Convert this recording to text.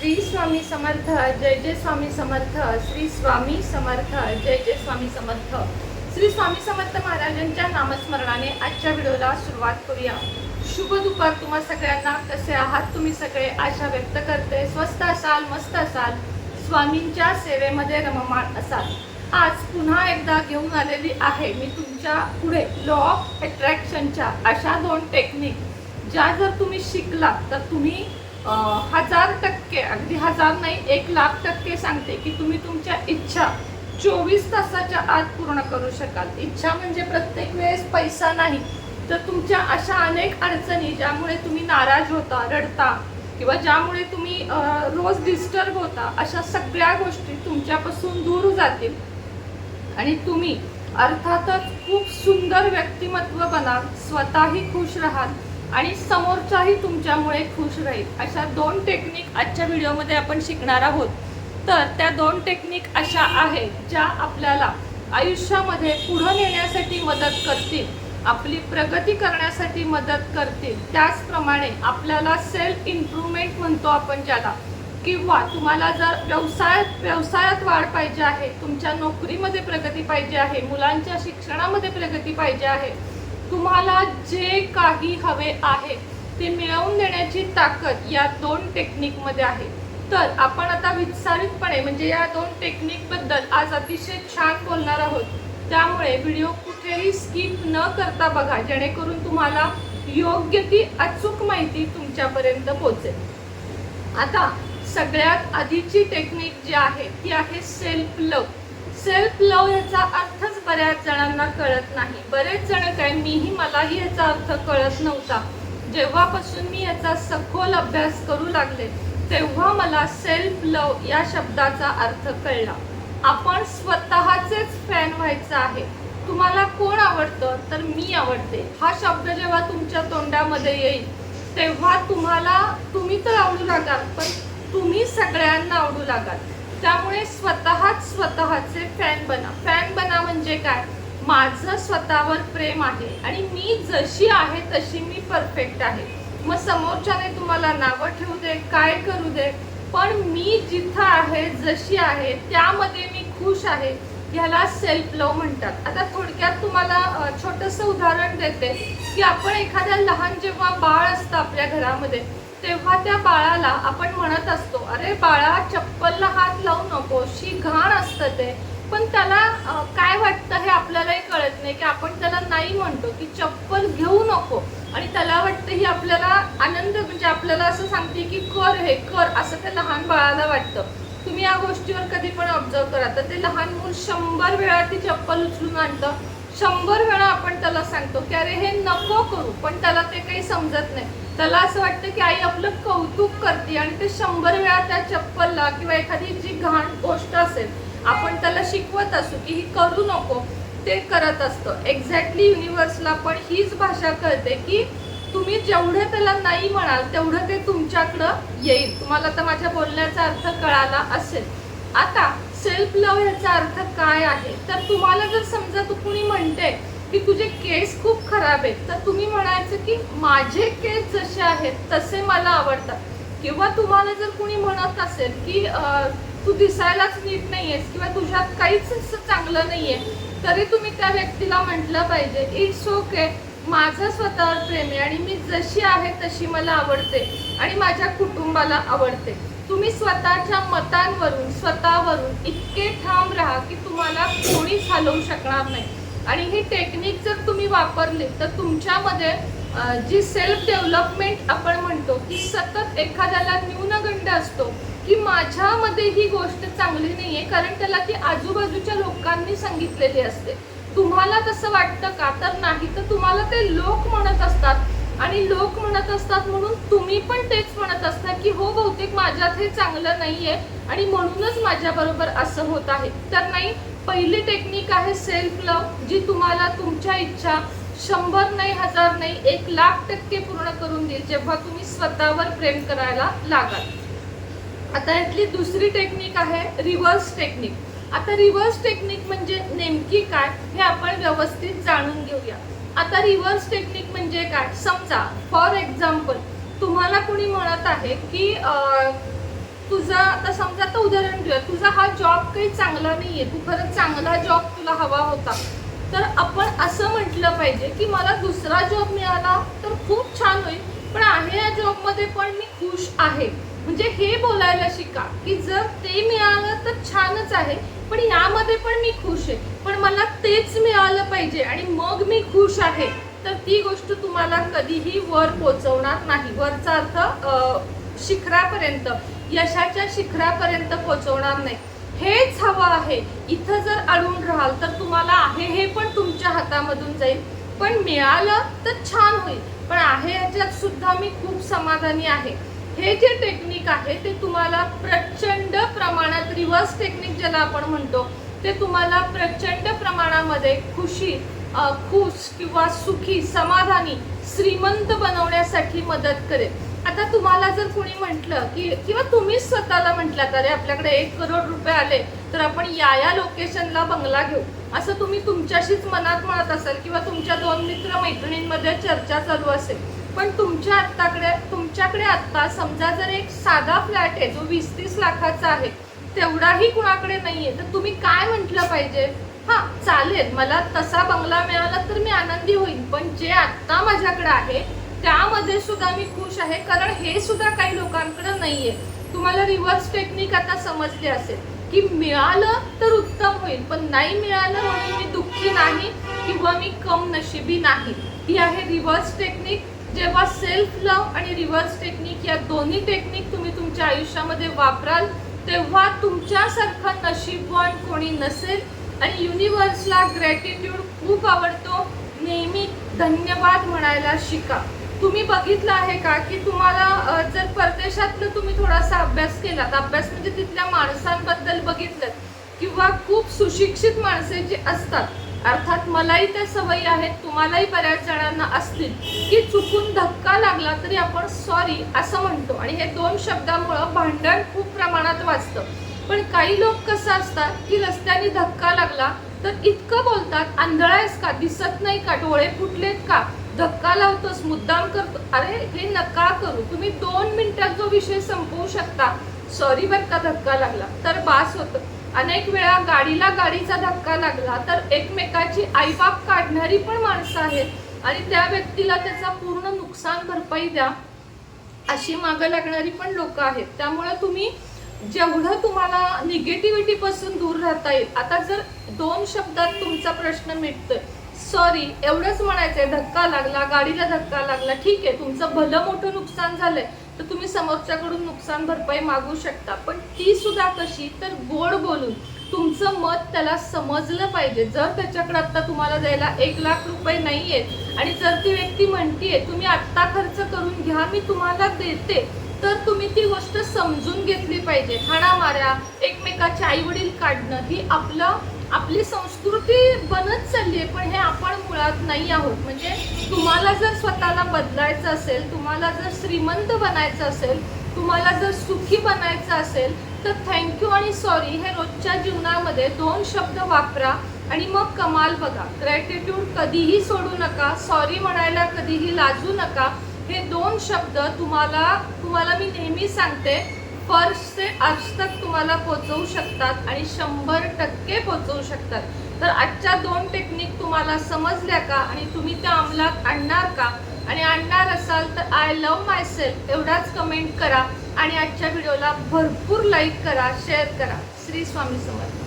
श्री स्वामी समर्थ जय जय स्वामी समर्थ श्री स्वामी समर्थ जय जय स्वामी समर्थ. श्री स्वामी समर्थ महाराजांच्या नामस्मरणाने आजच्या व्हिडिओला सुरुवात करूया. शुभ दुपार तुम्हा सगळ्यांना. कसे आहात तुम्ही सगळे? आशा व्यक्त करते. स्वस्त असाल मस्त असाल. स्वामींच्या सेवेमध्ये रममाण असाल. आज पुन्हा एकदा घेऊन आलेली आहे मी तुमच्यापुढे लॉ ऑफ अट्रॅक्शनच्या अशा दोन टेक्निक ज्या जर तुम्ही शिकलात तर तुम्ही हजार टक्के अगदी हजार नाही एक लाख टक्के सांगते की तुम्ही तुमच्या इच्छा चोवीस तासाच्या आत पूर्ण करू शकाल. इच्छा म्हणजे प्रत्येक वेळेस पैसा नाही. तर तुमच्या अशा अनेक अडचणी ज्यामुळे तुम्ही नाराज होता रडता किंवा ज्यामुळे तुम्ही रोज डिस्टर्ब होता अशा सगळ्या गोष्टी तुमच्यापासून दूर जातील. आणि तुम्ही अर्थातच खूप सुंदर व्यक्तिमत्व बनाल स्वतःही खुश राहाल. आणि समोरचाही तुमच्यामुळे खुश राहील. अशा दोन टेक्निक आजच्या व्हिडिओमध्ये आपण शिकणार आहोत. तर त्या दोन टेक्निक अशा आहेत ज्या आपल्याला आयुष्यामध्ये पुढं नेण्यासाठी मदत करतील आपली प्रगती करण्यासाठी मदत करतील. त्याचप्रमाणे आपल्याला सेल्फ इम्प्रूव्हमेंट म्हणतो आपण ज्याला. किंवा तुम्हाला जर व्यवसायात व्यवसायात वाढ पाहिजे आहे तुमच्या नोकरीमध्ये प्रगती पाहिजे आहे मुलांच्या शिक्षणामध्ये प्रगती पाहिजे आहे तुम्हाला जे काही हवे आहे ते मिळवून देण्याची ताकद या दोन टेक्निकमध्ये आहे. तर आपण आता विस्तारितपणे म्हणजे या दोन टेक्निकबद्दल आज अतिशय छान बोलणार आहोत. त्यामुळे व्हिडिओ कुठेही स्किप न करता बघा जेणेकरून तुम्हाला योग्य ती अचूक माहिती तुमच्यापर्यंत पोहोचेल. आता सगळ्यात आधीची टेक्निक जी आहे ती आहे सेल्फ लव सेल्फ लव याचा अर्थच बऱ्याच जणांना कळत नाही. बरेच जण काय मीही मलाही याचा अर्थ कळत नव्हता. जेव्हापासून मी याचा सखोल अभ्यास करू लागले तेव्हा मला सेल्फ लव या शब्दाचा अर्थ कळला. आपण स्वतःचेच फॅन व्हायचं आहे. तुम्हाला कोण आवडतं तर मी आवडते. हा शब्द जेव्हा तुमच्या तोंडामध्ये येईल तेव्हा तुम्हाला तुम्ही तर आवडू लागाल पण तुम्ही सगळ्यांना आवडू लागाल. त्यामुळे स्वतःच स्वतःचे फॅन बना. फॅन बना म्हणजे काय? माझं स्वतःवर प्रेम आहे आणि मी जशी आहे तशी मी परफेक्ट आहे. मग समोरच्याने तुम्हाला नावं ठेवू दे काय करू दे पण मी जिथं आहे जशी आहे त्यामध्ये मी खुश आहे ह्याला सेल्फ लव म्हणतात. आता थोडक्यात तुम्हाला छोटंसं उदाहरण देते की आपण एखाद्या लहान जेव्हा बाळ असतं आपल्या घरामध्ये तेव्हा त्या बाळाला आपण म्हणत असतो अरे बाळा चप्पलला हात लावू नको शी घाण असतं ते. पण त्याला काय वाटतं हे आपल्यालाही कळत नाही की आपण त्याला नाही म्हणतो की चप्पल घेऊ नको. आणि त्याला वाटतं ही आपल्याला आनंद म्हणजे आपल्याला असं सांगते की कर हे कर असं त्या लहान बाळाला वाटतं. तुम्ही या गोष्टीवर कधी पण ऑब्झर्व करा. तर ते लहान मूल शंभर वेळा ती चप्पल उचलून आणतं. शंभर वेळा आपण त्याला सांगतो की अरे हे नको करू पण त्याला ते काही समजत नाही. त्याला असं वाटतं की आई आपलं कौतुक करते आणि ते शंभर वेळा त्या चप्पलला किंवा एखादी जी घाण गोष्ट असेल आपण त्याला शिकवत असू की ही करू नको ते करत असतं. एक्झॅक्टली युनिव्हर्सला पण हीच भाषा कळते की तुम्ही जेवढं त्याला नाही म्हणाल तेवढं ते तुमच्याकडं येईल. तुम्हाला तर माझ्या बोलण्याचा अर्थ कळाला असेल. आता सेल्फ लव्ह याचा अर्थ काय आहे? तर तुम्हाला जर समजा तू कुणी म्हणते की तुझे केस खूप खराब आहेत तर तुम्ही म्हणायचं की माझे केस जसे आहेत तसे मला आवडतात. किंवा तुम्हाला जर कुणी म्हणत असेल की तू दिसायलाच नीट नाहीयेस किंवा तुझ्यात काहीच चांगलं चांगलं नाहीये तरी तुम्ही त्या व्यक्तीला म्हटलं पाहिजे इट्स ओके माझं स्वतःवर प्रेम आहे आणि मी जशी आहे तशी मला आवडते आणि माझ्या कुटुंबाला आवडते. तुम्ही स्वतःच्या मतांवरून स्वतःवरून इतके ठाम राहा की तुम्हाला कोणीच हलवू शकणार नाही. आणि ही टेक्निक जर तुम्ही वापरली तर तुमच्यामध्ये जी सेल्फ डेव्हलपमेंट आपण म्हणतो की सतत एखाद्याला न्यूनगंड असतो की माझ्यामध्ये ही गोष्ट चांगली नाही आहे कारण त्याला ती आजूबाजूच्या लोकांनी सांगितलेली असते. तुम्हाला तसं वाटतं का? तर नाही तर तुम्हाला ते लोक म्हणत असतात आणि लोक म्हणत असतात म्हणून तुम्ही पण तेच म्हणत असता की हो बहुतेक माझ्यात हे चांगलं नाहीये आणि म्हणूनच माझ्या बरोबर असं होत आहे. तर नाही पहिली टेक्निक आहे सेल्फ लव जी तुम्हाला तुमच्या इच्छा शंभर नाही हजार नाही एक लाख टक्के पूर्ण करून देईल जेव्हा तुम्ही स्वतःवर प्रेम करायला लागाल. आता यातली दुसरी टेक्निक आहे रिव्हर्स टेक्निक आता रिव्हर्स टेक्निक म्हणजे नेमकी काय हे आपण व्यवस्थित जाणून घेऊया. आता रिव्हर्स टेक्निक म्हणजे काय? समजा फॉर एक्झाम्पल तुम्हाला कुणी म्हणत आहे की तुझा आता समजा आता उदाहरण घेऊया. तुझा हा जॉब काही चांगला नाहीये. तू खरंच चांगला जॉब तुला हवा होता. तर आपण असं म्हटलं पाहिजे की मला दुसरा जॉब मिळाला तर खूप छान होईल. पण आहे या जॉबमध्ये पण मी खुश आहे. म्हणजे हे बोलायला शिका की जर ते मिळालं तर छानच आहे. पण यामध्ये पण मी खुश आहे. पण मला तेच मिळालं पाहिजे आणि मग मी खुश आहे. तर ती गोष्ट तुम्हाला कधीही वर पोचवणार नाही. वरचा अर्थ शिखरापर्यंत यशाच्या शिखरापर्यंत पोचवणार नाही. हेच हवं आहे. इथं जर अडून राहाल तर तुम्हाला आहे हे पण तुमच्या हातामधून जाईल. पण मिळालं तर छान होईल. पण आहे याच्यात सुद्धा मी खूप समाधानी आहे. हे जे टेक्निक आहे ते तुम्हाला प्रचंड प्रमाणात रिव्हर्स टेक्निक ज्याला आपण म्हणतो ते तुम्हाला प्रचंड प्रमाणामध्ये खुशी खुश किंवा सुखी समाधानी श्रीमंत बनवण्यासाठी मदत करेल. आता तुम्हाला जर कुणी म्हटलं की किंवा तुम्हीच स्वतःला म्हटलं अरे आपल्याकडे एक करोड रुपये आले तर आपण या या लोकेशनला बंगला घेऊ. असं तुम्ही तुमच्याशीच मनात म्हणत असाल किंवा तुमच्या दोन मित्र मैत्रिणींमध्ये चर्चा चालू असेल पण तुमच्या आत्ताकडे तुमच्याकडे आत्ता समजा जर एक साधा फ्लॅट आहे जो वीस तीस लाखाचा आहे तेवढाही कुणाकडे नाहीये तर तुम्ही काय म्हटलं पाहिजे? हा चालेल मला तसा बंगला मिळाला तर मी आनंदी होईल पण जे आत्ता माझ्याकडे आहे त्यामध्ये सुद्धा मी खुश आहे कारण हे सुद्धा काही लोकांकडे नाहीये. तुम्हाला रिव्हर्स टेक्निक आता समजली असेल की मिळालं तर उत्तम होईल पण नाही मिळालं म्हणून मी दुःखी नाही किंवा मी कम नशिबी नाही. ही आहे रिव्हर्स टेक्निक जेव्हा सेल्फ लव्ह आणि रिव्हर्स टेक्निक या दोन्ही टेक्निक तुम्ही तुमच्या आयुष्यामध्ये वापराल तेव्हा तुमच्यासारखं नशीबवान कोणी नसेल आणि युनिव्हर्सला ग्रॅटिट्यूड खूप आवडतो. नेहमी धन्यवाद म्हणायला शिका. तुम्ही बघितलं आहे का की तुम्हाला जर परदेशातलं तुम्ही थोडासा अभ्यास केलात अभ्यास म्हणजे तिथल्या माणसांबद्दल बघितलं किंवा खूप सुशिक्षित माणसे जी असतात अर्थात मलाही त्या सवयी आहेत तुम्हालाही बऱ्याच जणांना असतील की चुकून धक्का लागला तरी आपण सॉरी असं म्हणतो. आणि हे दोन शब्दामुळं भांडण खूप प्रमाणात वाचतं. पण काही लोक कसं असतात की रस्त्याने धक्का लागला तर इतकं बोलतात आंधळा आहेस का दिसत नाही का डोळे फुटलेत का? धक्का लावतोस मुद्दाम करतो अरे हे नका करू. तुम्ही दोन मिनिटात जो विषय संपवू शकता सॉरी बर का धक्का लागला. तर बास होतं. अनेक वेळा गाडीला गाडीचा धक्का लागला तर एकमेकाची आईबाप काढणारी पण माणसं आहेत. आणि त्या व्यक्तीला त्याचा पूर्ण नुकसान भरपाई द्या अशी मागं लागणारी पण लोक आहेत. त्यामुळे तुम्ही जेवढं तुम्हाला निगेटिव्हिटीपासून दूर राहता येईल आता जर दोन शब्दात तुमचा प्रश्न मिटतोय. सॉरी एवढंच म्हणायचंय धक्का लागला गाडीला धक्का लागला ठीक आहे तुमचं भलं मोठं नुकसान झालंय. आहे समोरच्याकडून नुकसान भरपाई मागू शकता पण ती सुद्धा कशी? तर गोड बोलून. तुमचं मत त्याला समजलं पाहिजे. जर त्याच्याकडे आत्ता तुम्हाला द्यायला एक लाख रुपये नाहीये आणि जर ती व्यक्ती म्हणतीये तुम्ही आत्ता खर्च करून घ्या मी तुम्हाला देते तर तुम्ही ती गोष्ट समजून घेतली पाहिजे. हाणामाऱ्या एकमेकाचे आई वडील काढणं ही आपलं आपली संस्कृती बनत चालली आहे पण हे आपण मुळात नाही आहोत. म्हणजे तुम्हाला जर स्वतःला बदलायचं असेल तुम्हाला जर श्रीमंत बनायचं असेल तुम्हाला जर सुखी बनायचं असेल तर थँक्यू आणि सॉरी हे रोजच्या जीवनामध्ये दोन शब्द वापरा आणि मग कमाल बघा. ग्रॅटिट्यूड कधीही सोडू नका सॉरी म्हणायला कधीही लाजू नका. हे दोन शब्द तुम्हाला तुम्हाला मी नेहमी सांगते. फर्स्ट ते आज तक तुम्हाला पोचवू शकतात आणि शंभर टक्के पोचवू शकतात. तर आजच्या दोन टेक्निक तुम्हाला समजल्या का आणि तुम्ही त्या अंमलात आणणार का? आणि आणणार असाल तर आय लव्ह माय सेल्फ एवढाच कमेंट करा आणि आजच्या व्हिडिओला भरपूर लाईक करा शेअर करा. श्री स्वामी समर्थ.